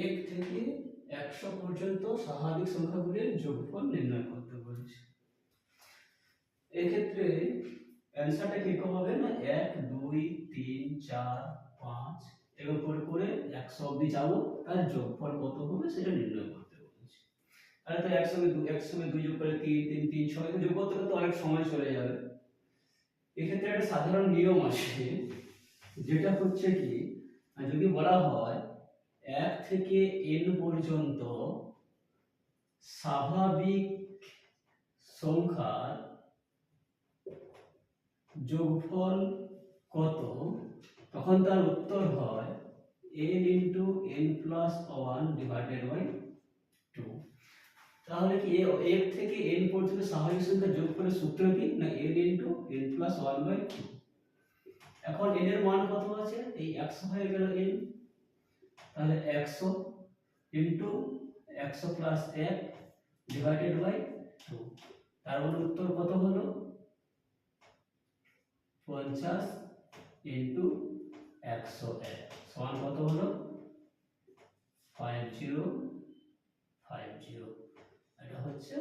এক থেকে একশো পর্যন্ত স্বাভাবিক সংখ্যাগুলির যোগফল নির্ণয় করতে বলছে। এক্ষেত্রে অ্যান্সারটা কীরকম হবে না? এক, দুই, তিন, চার, পাঁচ এরকম করে করে একশো অব্দি যাব, তার যোগফল কত হবে সেটা নির্ণয় করতে বলছে। তাহলে তো একসঙ্গে একসঙ্গে দুই যোগ করে তিন তিন তিন, ছয় যোগ করতে করতে অনেক সময় চলে যাবে। এক্ষেত্রে একটা সাধারণ নিয়ম আছে যেটা হচ্ছে কি, যদি বলা হয় এক থেকে এন পর্যন্ত স্বাভাবিক সংখ্যার যোগফল কত? তখন তার উত্তর হয় n into n plus one divided by two তাহলে কি এক থেকে এন পর্যন্ত স্বাভাবিক সংখ্যা যোগ করে সূত্র কি? না n into n plus one by two এখন এন এর মান কত আছে? এই একশো হয়ে গেল এন তাহলে একশো ইন্টু একশো প্লাস এক ডিভাইডেড বাই টু তার মানে উত্তর কত হলো? পঞ্চাশ ইন্টু একশো এক। সমান কত হলো? ফাইভ জিরো ফাইভ জিরো এটা হচ্ছে